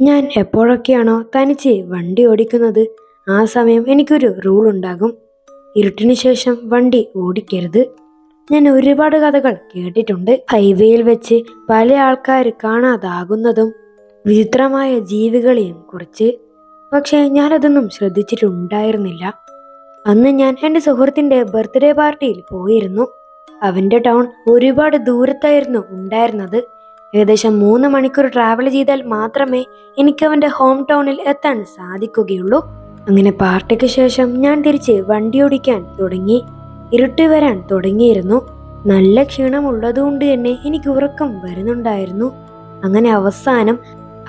ഞാൻ എപ്പോഴൊക്കെയാണോ തനിച്ച് വണ്ടി ഓടിക്കുന്നത് ആ സമയം എനിക്കൊരു റൂൾ ഉണ്ടാകും. ഇരുട്ടിന് ശേഷം വണ്ടി ഓടിക്കരുത്. ഞാൻ ഒരുപാട് കഥകൾ കേട്ടിട്ടുണ്ട്. ഹൈവേയിൽ വെച്ച് പല ആൾക്കാർ കാണാതാകുന്നതും വിചിത്രമായ ജീവികളെയും കുറിച്ച്. പക്ഷേ ഞാനതൊന്നും ശ്രദ്ധിച്ചിട്ടുണ്ടായിരുന്നില്ല. അന്ന് ഞാൻ എന്റെ സുഹൃത്തിന്റെ ബർത്ത്ഡേ പാർട്ടിയിൽ പോയിരുന്നു. അവന്റെ ടൗൺ ഒരുപാട് ദൂരത്തായിരുന്നു ഉണ്ടായിരുന്നത്. ഏകദേശം മൂന്ന് മണിക്കൂർ ട്രാവൽ ചെയ്താൽ മാത്രമേ എനിക്ക് അവന്റെ ഹോം ടൗണിൽ എത്താൻ സാധിക്കുകയുള്ളൂ. അങ്ങനെ പാർട്ടിക്ക് ശേഷം ഞാൻ തിരിച്ച് വണ്ടി ഓടിക്കാൻ തുടങ്ങി. ഇരുട്ട് വരാൻ തുടങ്ങിയിരുന്നു. നല്ല ക്ഷീണമുള്ളതുകൊണ്ട് തന്നെ എനിക്ക് ഉറക്കം വരുന്നുണ്ടായിരുന്നു. അങ്ങനെ അവസാനം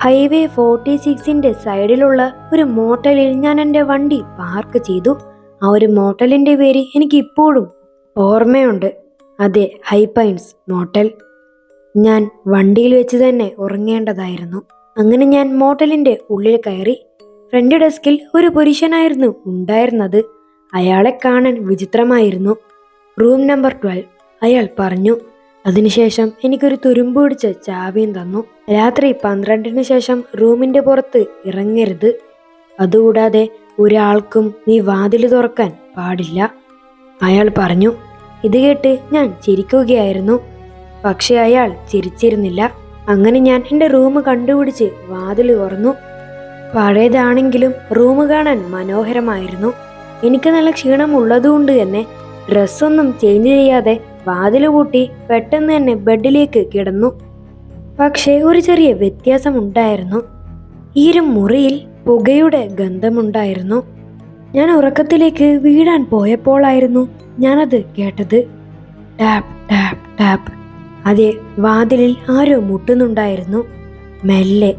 ഹൈവേ ഫോർട്ടി സിക്സിന്റെ സൈഡിലുള്ള ഒരു മോട്ടലിൽ ഞാൻ എന്റെ വണ്ടി പാർക്ക് ചെയ്തു. ആ ഒരു മോട്ടലിന്റെ പേര് എനിക്ക് ഇപ്പോഴും ഓർമ്മയുണ്ട്. അതെ ഹൈപൈൻസ് മോട്ടൽ ഞാൻ വണ്ടിയിൽ വെച്ച് തന്നെ ഉറങ്ങേണ്ടതായിരുന്നു. അങ്ങനെ ഞാൻ മോട്ടലിന്റെ ഉള്ളിൽ കയറി ഫ്രണ്ട് ഡെസ്കിൽ ഒരു പുരുഷനായിരുന്നു ഉണ്ടായിരുന്നത്. അയാളെ കാണാൻ വിചിത്രമായിരുന്നു. Room number twelve. അയാൾ പറഞ്ഞു അതിനുശേഷം എനിക്കൊരു തുരുമ്പ് പിടിച്ച ചാവിയും തന്നു. രാത്രി പന്ത്രണ്ടിന് ശേഷം റൂമിന്റെ പുറത്ത് ഇറങ്ങരുത്. അതുകൂടാതെ ഒരാൾക്കും നീ വാതിൽ തുറക്കാൻ പാടില്ല. അയാൾ പറഞ്ഞു ഇത് കേട്ട് ഞാൻ ചിരിക്കുകയായിരുന്നു. പക്ഷെ അയാൾ ചിരിച്ചിരുന്നില്ല. അങ്ങനെ ഞാൻ എന്റെ റൂം കണ്ടുപിടിച്ച് വാതിൽ തുറന്നു. പഴയതാണെങ്കിലും റൂം കാണാൻ മനോഹരമായിരുന്നു. എനിക്ക് നല്ല ക്ഷീണം ഉള്ളതുകൊണ്ട് തന്നെ ഡ്രസ്സൊന്നും ചേഞ്ച് ചെയ്യാതെ വാതിൽ കൂട്ടി പെട്ടെന്ന് തന്നെ ബെഡിലേക്ക് കിടന്നു. പക്ഷേ ഒരു ചെറിയ വ്യത്യാസമുണ്ടായിരുന്നു ഈ ഒരു മുറിയിൽ പുകയുടെ ഗന്ധമുണ്ടായിരുന്നു. ഞാൻ ഉറക്കത്തിലേക്ക് വീഴാൻ പോയപ്പോഴായിരുന്നു ഞാനത് കേട്ടത്. Tap tap tap. അതെ വാതിലിൽ ആരോ മുട്ടുന്നുണ്ടായിരുന്നു. മെല്ലെ.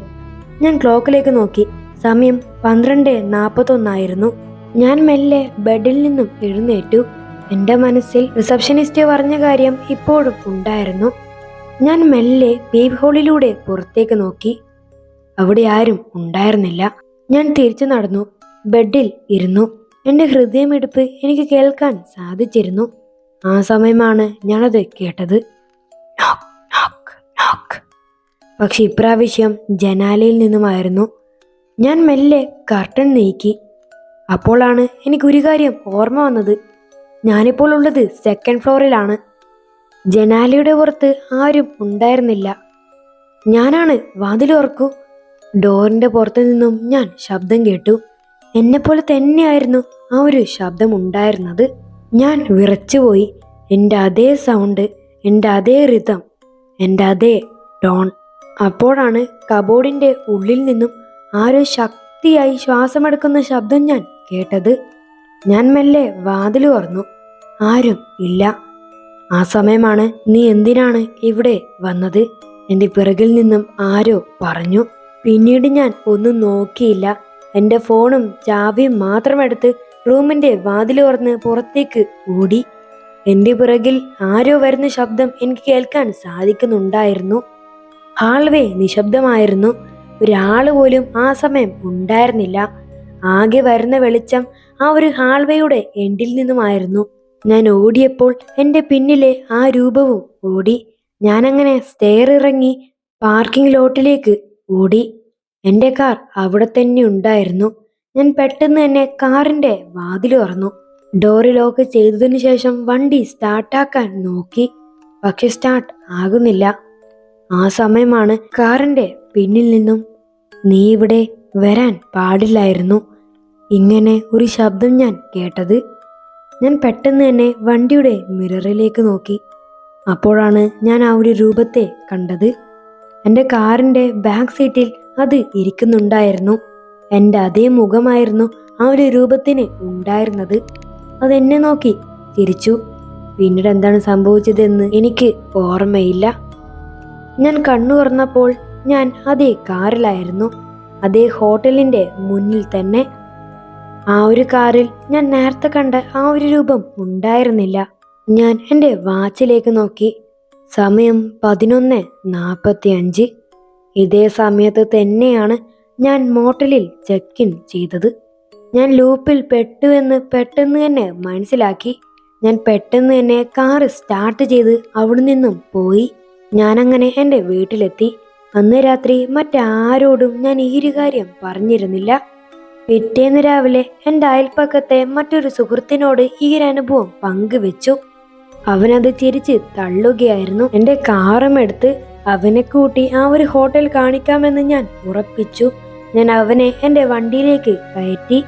ഞാൻ ക്ലോക്കിലേക്ക് നോക്കി. സമയം പന്ത്രണ്ട് നാൽപ്പത്തൊന്നായിരുന്നു ഞാൻ മെല്ലെ ബെഡിൽ നിന്നും എഴുന്നേറ്റു. എന്റെ മനസ്സിൽ റിസപ്ഷനിസ്റ്റ് പറഞ്ഞ കാര്യം ഇപ്പോഴും ഉണ്ടായിരുന്നു. ഞാൻ മെല്ലെ ബേബി ഹോളിലൂടെ പുറത്തേക്ക് നോക്കി. അവിടെ ആരും ഉണ്ടായിരുന്നില്ല. ഞാൻ തിരിച്ചു നടന്നു. ബെഡിൽ ഇരുന്നു. എന്റെ ഹൃദയമിടിപ്പ് എനിക്ക് കേൾക്കാൻ സാധിച്ചിരുന്നു. ആ സമയമാണ് ഞാനത് കേട്ടത്. പക്ഷെ ഇപ്രാവശ്യം ജനാലയിൽ നിന്നുമായിരുന്നു. ഞാൻ മെല്ലെ കർട്ടൻ നീക്കി. അപ്പോഴാണ് എനിക്കൊരു കാര്യം ഓർമ്മ വന്നത്. ഞാനിപ്പോൾ ഉള്ളത് സെക്കൻഡ് ഫ്ലോറിലാണ് ജനാലയുടെ പുറത്ത് ആരും ഉണ്ടായിരുന്നില്ല. ഞാനാണ് വാതിൽ ഓർക്കൂ ഡോറിന്റെ പുറത്തു നിന്നും ഞാൻ ശബ്ദം കേട്ടു. എന്നെപ്പോലെ തന്നെയായിരുന്നു ആ ഒരു ശബ്ദം ഉണ്ടായിരുന്നത്. ഞാൻ വിറച്ചുപോയി. എന്റെ അതേ സൗണ്ട് എന്റെ അതേ റിതം എന്റെ അതേ ടോൺ അപ്പോഴാണ് കബോർഡിന്റെ ഉള്ളിൽ നിന്നും ആരോ ശക്തിയായി ശ്വാസമെടുക്കുന്ന ശബ്ദം ഞാൻ കേട്ടത്. ഞാൻ മെല്ലെ വാതിൽ തുറന്നു. ആരും ഇല്ല. ആ സമയമാണ് നീ എന്തിനാണ് ഇവിടെ വന്നത്? എന്റെ പിറകിൽ നിന്നും ആരോ പറഞ്ഞു. പിന്നീട് ഞാൻ ഒന്നും നോക്കിയില്ല. എന്റെ ഫോണും ചാവിയും മാത്രമെടുത്ത് റൂമിന്റെ വാതിൽ തുറന്ന് പുറത്തേക്ക് ഓടി. എന്റെ പിറകിൽ ആരോ വരുന്ന ശബ്ദം എനിക്ക് കേൾക്കാൻ സാധിക്കുന്നുണ്ടായിരുന്നു. ഹാൾവേ നിശബ്ദമായിരുന്നു. ഒരാൾ പോലും ആ സമയം ഉണ്ടായിരുന്നില്ല. ആകെ വരുന്ന വെളിച്ചം ആ ഒരു ഹാൾവേയുടെ എൻഡിൽ നിന്നുമായിരുന്നു. ഞാൻ ഓടിയപ്പോൾ എന്റെ പിന്നിലെ ആ രൂപവും ഓടി. ഞാനങ്ങനെ സ്റ്റെയർ ഇറങ്ങി പാർക്കിംഗ് ലോട്ടിലേക്ക് ഓടി. എന്റെ കാർ അവിടെ തന്നെ ഉണ്ടായിരുന്നു. ഞാൻ പെട്ടെന്ന് തന്നെ കാറിന്റെ വാതിൽ തുറന്നു. ഡോറ് ലോക്ക് ചെയ്തതിനു ശേഷം വണ്ടി സ്റ്റാർട്ടാക്കാൻ നോക്കി. പക്ഷെ സ്റ്റാർട്ട് ആകുന്നില്ല. ആ സമയമാണ് കാറിന്റെ പിന്നിൽ നിന്നും നീ ഇവിടെ വരാൻ പാടില്ലായിരുന്നു ഇങ്ങനെ ഒരു ശബ്ദം ഞാൻ കേട്ടത്. ഞാൻ പെട്ടെന്ന് തന്നെ വണ്ടിയുടെ മിററിലേക്ക് നോക്കി. അപ്പോഴാണ് ഞാൻ ആ ഒരു രൂപത്തെ കണ്ടത്. എന്റെ കാറിന്റെ ബാക്ക് സീറ്റിൽ അത് ഇരിക്കുന്നുണ്ടായിരുന്നു. എന്റെ അതേ മുഖമായിരുന്നു ആ ഒരു രൂപത്തിന് ഉണ്ടായിരുന്നത്. അതെന്നെ നോക്കി തിരിച്ചു പിന്നീട് എന്താണ് സംഭവിച്ചതെന്ന് എനിക്ക് ഓർമ്മയില്ല. ഞാൻ കണ്ണു തുറന്നപ്പോൾ ഞാൻ അതേ കാറിലായിരുന്നു. അതേ ഹോട്ടലിന്റെ മുന്നിൽ തന്നെ. ആ ഒരു കാറിൽ ഞാൻ നേരത്തെ കണ്ട ആ ഒരു രൂപം ഉണ്ടായിരുന്നില്ല. ഞാൻ എന്റെ വാച്ചിലേക്ക് നോക്കി. സമയം പതിനൊന്ന് നാൽപ്പത്തി അഞ്ച് ഇതേ സമയത്ത് തന്നെയാണ് ഞാൻ മോട്ടലിൽ ചെക്ക് ഇൻ ചെയ്തത്. ഞാൻ ലൂപ്പിൽ പെട്ടുവെന്ന് പെട്ടെന്ന് തന്നെ മനസ്സിലാക്കി. ഞാൻ പെട്ടെന്ന് തന്നെ കാറ് സ്റ്റാർട്ട് ചെയ്ത് അവിടെ നിന്നും പോയി. ഞാനങ്ങനെ എന്റെ വീട്ടിലെത്തി. അന്ന് രാത്രി മറ്റാരോടും ഞാൻ ഈ ഒരു കാര്യം പറഞ്ഞിരുന്നില്ല. പിറ്റേന്ന് രാവിലെ എന്റെ അയൽപ്പക്കത്തെ മറ്റൊരു സുഹൃത്തിനോട് ഈ ഒരു അനുഭവം പങ്കുവെച്ചു. അവനത് ചിരിച്ച് തള്ളുകയായിരുന്നു. എന്റെ കാറും എടുത്ത് അവനെ കൂട്ടി ആ ഒരു ഹോട്ടൽ കാണിക്കാമെന്ന് ഞാൻ ഉറപ്പിച്ചു. ഞാൻ അവനെ എന്റെ വണ്ടിയിലേക്ക് കയറ്റി.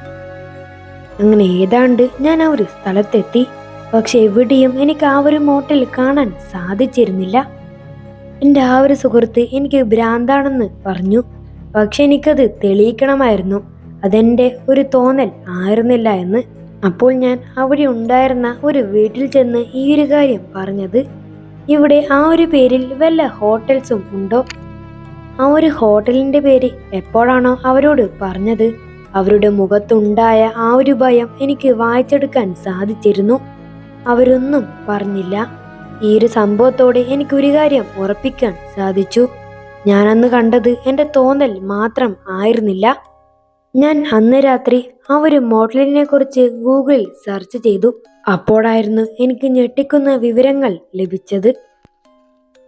അങ്ങനെ ഏതാണ്ട് ഞാൻ ആ ഒരു സ്ഥലത്തെത്തി. പക്ഷെ എവിടെയും എനിക്ക് ആ ഒരു മോട്ടൽ കാണാൻ സാധിച്ചിരുന്നില്ല. എന്റെ ആ ഒരു സുഹൃത്ത് എനിക്ക് ഭ്രാന്താണെന്ന് പറഞ്ഞു. പക്ഷെ എനിക്കത് തെളിയിക്കണമായിരുന്നു. അതെന്റെ ഒരു തോന്നൽ ആയിരുന്നില്ല എന്ന്. അപ്പോൾ ഞാൻ അവിടെ ഉണ്ടായിരുന്ന ഒരു വീട്ടിൽ ചെന്ന് ഈ ഒരു കാര്യം പറഞ്ഞത് ഇവിടെ ആ ഒരു പേരിൽ വല്ല ഹോട്ടൽസും ഉണ്ടോ? ആ ഒരു ഹോട്ടലിന്റെ പേര് എപ്പോഴാണോ അവരോട് പറഞ്ഞത് അവരുടെ മുഖത്തുണ്ടായ ആ ഒരു ഭയം എനിക്ക് വായിച്ചെടുക്കാൻ സാധിച്ചിരുന്നു. അവരൊന്നും പറഞ്ഞില്ല. ഈ ഒരു സംഭവത്തോടെ എനിക്ക് ഒരു കാര്യം ഉറപ്പിക്കാൻ സാധിച്ചു. ഞാൻ അന്ന് കണ്ടത് എന്റെ തോന്നൽ മാത്രം ആയിരുന്നില്ല. ഞാൻ അന്ന് രാത്രി ആ ഒരു മോഡലിനെ കുറിച്ച് ഗൂഗിളിൽ സെർച്ച് ചെയ്തു. അപ്പോഴായിരുന്നു എനിക്ക് ഞെട്ടിക്കുന്ന വിവരങ്ങൾ ലഭിച്ചത്.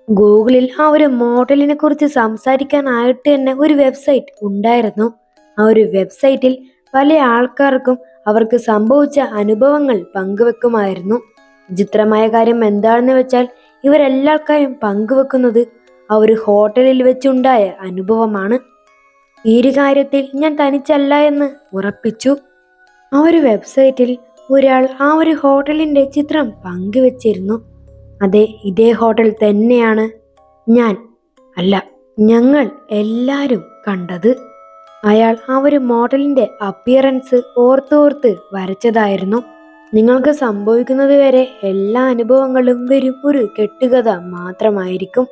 ഗൂഗിളിൽ ആ ഒരു മോഡലിനെ കുറിച്ച് സംസാരിക്കാനായിട്ട് തന്നെ ഒരു വെബ്സൈറ്റ് ഉണ്ടായിരുന്നു. ആ ഒരു വെബ്സൈറ്റിൽ പല ആൾക്കാർക്കും അവർക്ക് സംഭവിച്ച അനുഭവങ്ങൾ പങ്കുവെക്കുമായിരുന്നു. വിചിത്രമായ കാര്യം എന്താണെന്ന് വെച്ചാൽ ഇവരെല്ലാൾക്കാരും പങ്കുവെക്കുന്നത് ആ ഒരു ഹോട്ടലിൽ വെച്ചുണ്ടായ അനുഭവമാണ്. ഈ ഒരു കാര്യത്തിൽ ഞാൻ തനിച്ചല്ല എന്ന് ഉറപ്പിച്ചു. ആ ഒരു വെബ്സൈറ്റിൽ ഒരാൾ ആ ഒരു ഹോട്ടലിന്റെ ചിത്രം പങ്കുവെച്ചിരുന്നു. അതെ ഇതേ ഹോട്ടൽ തന്നെയാണ് ഞാൻ അല്ല ഞങ്ങൾ എല്ലാവരും കണ്ടത്. അയാൾ ആ ഒരു മോഡലിന്റെ അപ്പിയറൻസ് ഓർത്തോർത്ത് വരച്ചതായിരുന്നു. നിങ്ങൾക്ക് സംഭവിക്കുന്നത് വരെ എല്ലാ അനുഭവങ്ങളും വെറും ഒരു കെട്ടുകഥ മാത്രമായിരിക്കും.